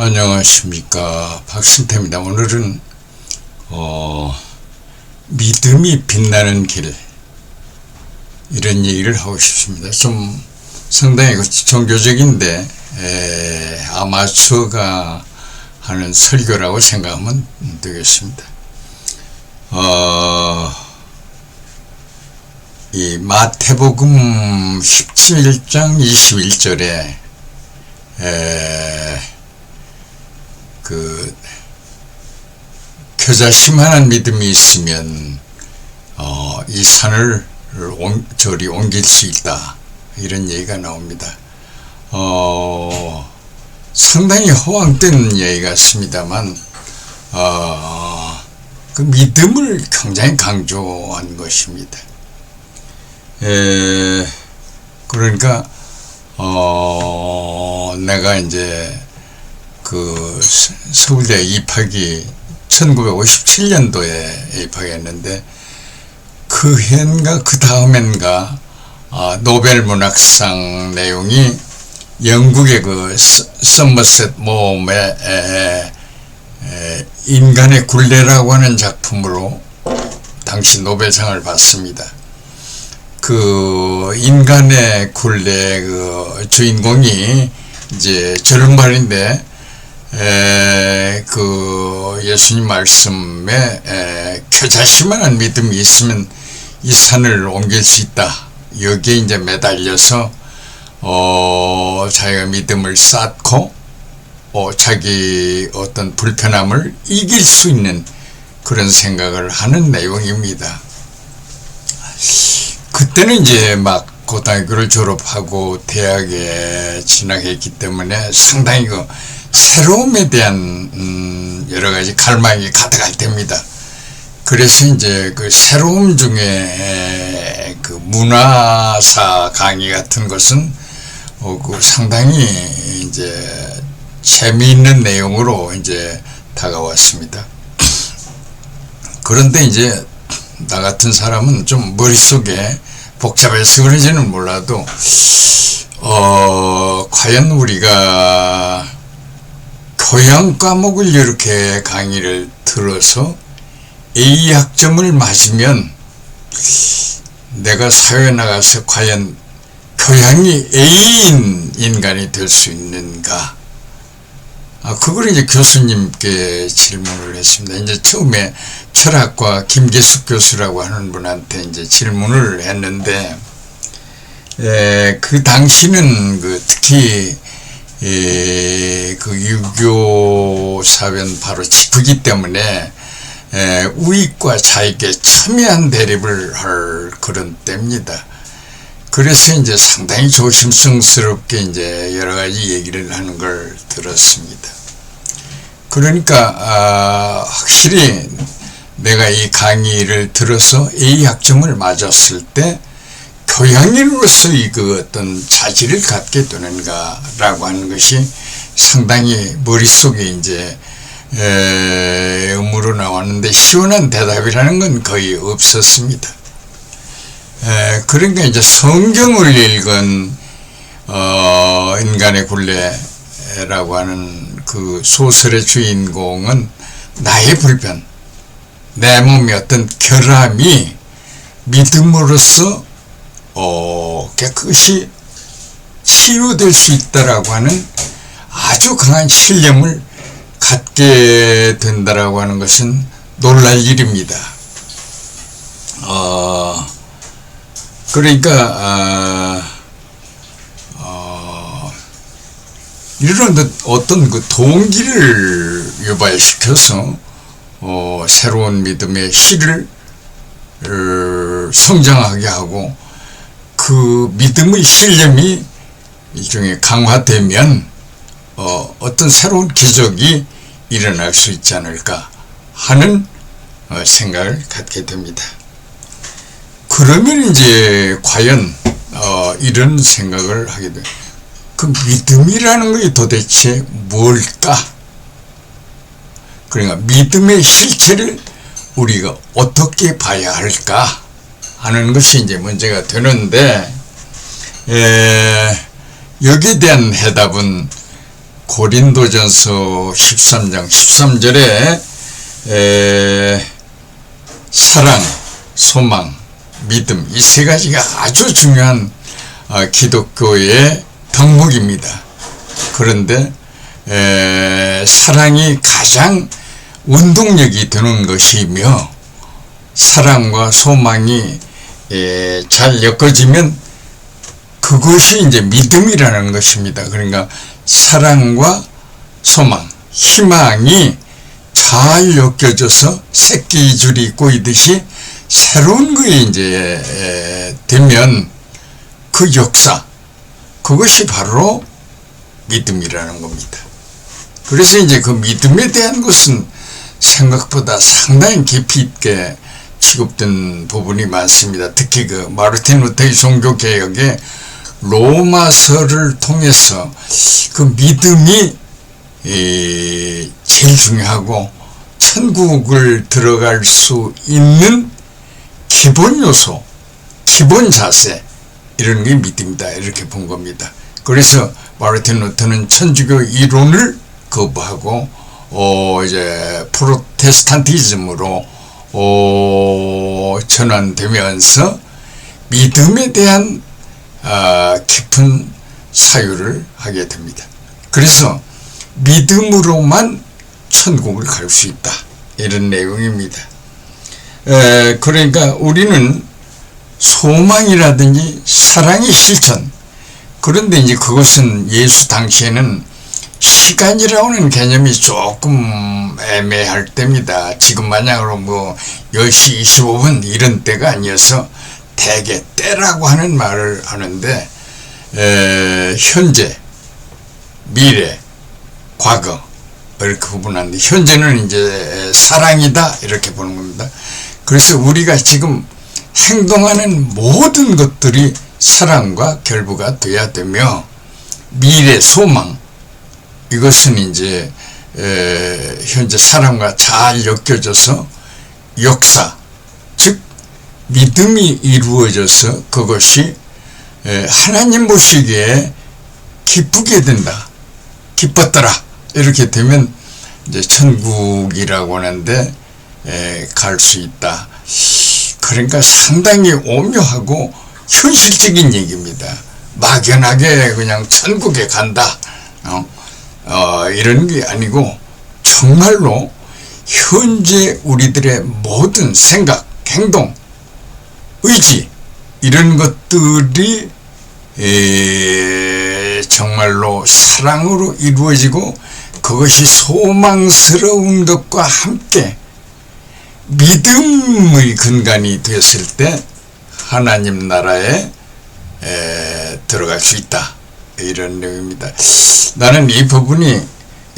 안녕하십니까 박신태입니다. 오늘은 어, 믿음이 빛나는 길 이런 얘기를 하고 싶습니다. 좀 상당히 그 종교적인데 에, 아마추어가 하는 설교라고 생각하면 되겠습니다. 어, 이 마태복음 17장 21절에 에, 그 겨자심하는 믿음이 있으면 어, 이 산을 옮, 저리 옮길 수 있다 이런 얘기가 나옵니다. 어, 상당히 허황된 얘기 같습니다만 어, 그 믿음을 굉장히 강조한 것입니다. 에, 그러니까 어, 내가 이제 그 서울대 입학이 1957년도에 입학했는데 그 해인가 그 다음엔가 아, 노벨 문학상 내용이 영국의 그 썸머셋 모험의 에, 에, 인간의 굴레라고 하는 작품으로 당시 노벨상을 받습니다. 그 인간의 굴레 그 주인공이 이제 절름발인데 에, 그 예수님 말씀에 에, 겨자씨만한 믿음이 있으면 이 산을 옮길 수 있다. 여기에 이제 매달려서 어, 자기가 믿음을 쌓고 어, 자기 어떤 불편함을 이길 수 있는 그런 생각을 하는 내용입니다. 그때는 이제 막 고등학교를 졸업하고 대학에 진학했기 때문에 상당히 그 새로움에 대한 음 여러 가지 갈망이 가득할 때입니다. 그래서 이제 그 새로움 중에 그 문화사 강의 같은 것은 어 그 상당히 이제 재미있는 내용으로 이제 다가왔습니다. 그런데 이제 나 같은 사람은 좀 머릿속에 복잡해서 그런지는 몰라도 어 과연 우리가 교양 과목을 이렇게 강의를 들어서 A 학점을 맞으면 내가 사회에 나가서 과연 교양이 A인 인간이 될 수 있는가? 아, 그걸 이제 교수님께 질문을 했습니다. 이제 처음에 철학과 김계숙 교수라고 하는 분한테 이제 질문을 했는데, 에, 그 당시는 그 특히 에, 그 유교 사변 바로 직후기 때문에 에, 우익과 좌익의 첨예한 대립을 할 그런 때입니다. 그래서 이제 상당히 조심성스럽게 이제 여러 가지 얘기를 하는 걸 들었습니다. 그러니까 아, 확실히 내가 이 강의를 들어서 A 학점을 맞았을 때 교양인으로서 이그 어떤 자질을 갖게 되는가라고 하는 것이 상당히 머릿속에 이제 에, 의무로 나왔는데 시원한 대답이라는 건 거의 없었습니다. 에, 그러니까 이제 성경을 읽은 어, 인간의 굴레라고 하는 그 소설의 주인공은 나의 불편, 내 몸의 어떤 결함이 믿음으로써 어, 깨끗이 치유될 수 있다라고 하는 아주 강한 신념을 갖게 된다라고 하는 것은 놀랄 일입니다. 어, 그러니까 아, 어, 이런 어떤 그 동기를 유발시켜서 어, 새로운 믿음의 실을 어, 성장하게 하고 그 믿음의 신념이 일종의 강화되면 어, 어떤 새로운 기적이 일어날 수 있지 않을까 하는 어, 생각을 갖게 됩니다. 그러면 이제 과연 어, 이런 생각을 하게 돼. 그 믿음이라는 것이 도대체 뭘까? 그러니까 믿음의 실체를 우리가 어떻게 봐야 할까 하는 것이 이제 문제가 되는데 에, 여기에 대한 해답은 고린도전서 13장 13절에 에, 사랑, 소망, 믿음 이 세 가지가 아주 중요한 어, 기독교의 덕목입니다. 그런데 에, 사랑이 가장 원동력이 되는 것이며 사랑과 소망이 에, 잘 엮어지면 그것이 이제 믿음이라는 것입니다. 그러니까 사랑과 소망, 희망이 잘 엮여져서 새끼 줄이 꼬이듯이 새로운 거에 이제 에, 되면 그 역사, 그것이 바로 믿음이라는 겁니다. 그래서 이제 그 믿음에 대한 것은 생각보다 상당히 깊이 있게 취급된 부분이 많습니다. 특히 그 마르틴 루터의 종교 개혁에 로마서를 통해서 그 믿음이 이 제일 중요하고 천국을 들어갈 수 있는 기본 요소, 기본 자세 이런 게 믿음이다 이렇게 본 겁니다. 그래서 마르틴 루터는 천주교 이론을 거부하고 어 이제 프로테스탄티즘으로 어 전환되면서 믿음에 대한 아, 깊은 사유를 하게 됩니다. 그래서 믿음으로만 천국을 갈 수 있다. 이런 내용입니다. 에, 그러니까 우리는 소망이라든지 사랑의 실천, 그런데 이제 그것은 예수 당시에는 시간이라는 개념이 조금 애매할 때입니다. 지금 마냥으로 뭐 10시 25분 이런 때가 아니어서 대개 때라고 하는 말을 하는데 에, 현재, 미래, 과거 이렇게 구분하는데 현재는 이제 사랑이다 이렇게 보는 겁니다. 그래서 우리가 지금 행동하는 모든 것들이 사랑과 결부가 돼야 되며 미래 소망 이것은 이제 에, 현재 사랑과 잘 엮여져서 역사 즉 믿음이 이루어져서 그것이 에, 하나님 보시기에 기쁘게 된다 기뻤더라 이렇게 되면 이제 천국이라고 하는데 갈 수 있다. 그러니까 상당히 오묘하고 현실적인 얘기입니다. 막연하게 그냥 천국에 간다. 어, 어, 이런 게 아니고 정말로 현재 우리들의 모든 생각, 행동, 의지 이런 것들이 에, 정말로 사랑으로 이루어지고 그것이 소망스러운 것과 함께 믿음의 근간이 되었을 때 하나님 나라에 에, 들어갈 수 있다. 이런 내용입니다. 나는 이 부분이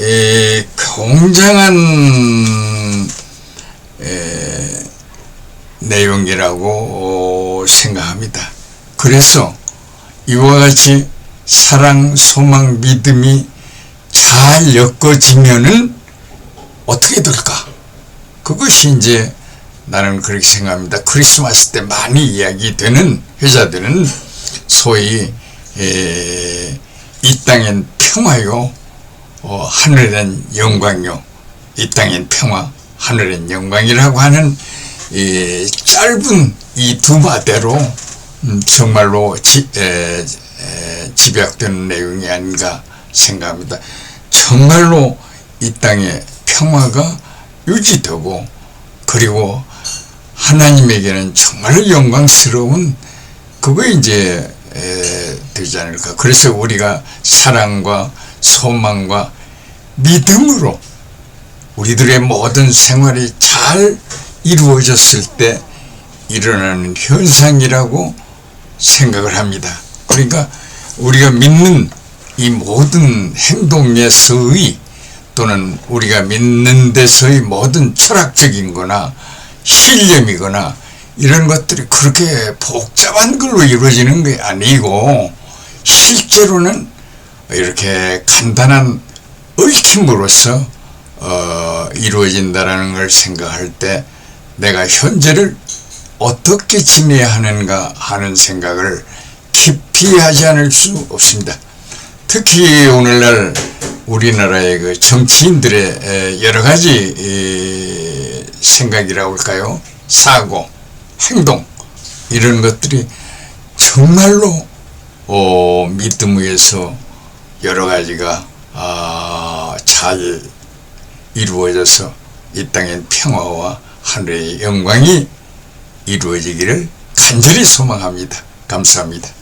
에, 굉장한 에, 내용이라고 생각합니다. 그래서 이와 같이 사랑, 소망, 믿음이 잘 엮어지면은 어떻게 될까? 그것이 이제 나는 그렇게 생각합니다. 크리스마스 때 많이 이야기되는 회자들은 소위 에, 이 땅엔 평화요, 어, 하늘엔 영광요, 이 땅엔 평화, 하늘엔 영광이라고 하는 이 짧은 이 두 마대로 음, 정말로 지, 에, 에, 집약되는 내용이 아닌가 생각합니다. 정말로 이 땅에 평화가 유지되고 그리고 하나님에게는 정말 영광스러운 그거 이제 에, 되지 않을까. 그래서 우리가 사랑과 소망과 믿음으로 우리들의 모든 생활이 잘 이루어졌을 때 일어나는 현상이라고 생각을 합니다. 그러니까 우리가 믿는 이 모든 행동에서의 또는 우리가 믿는 데서의 모든 철학적인 거나 신념이거나 이런 것들이 그렇게 복잡한 걸로 이루어지는 게 아니고 실제로는 이렇게 간단한 얽힘으로써 어, 이루어진다라는 걸 생각할 때 내가 현재를 어떻게 지내야 하는가 하는 생각을 깊이 하지 않을 수 없습니다. 특히 오늘날 우리나라의 그 정치인들의 에, 여러 가지 에, 생각이라고 할까요? 사고, 행동 이런 것들이 정말로 어, 믿음 위에서 여러 가지가 아, 잘 이루어져서 이 땅의 평화와 하늘의 영광이 이루어지기를 간절히 소망합니다. 감사합니다.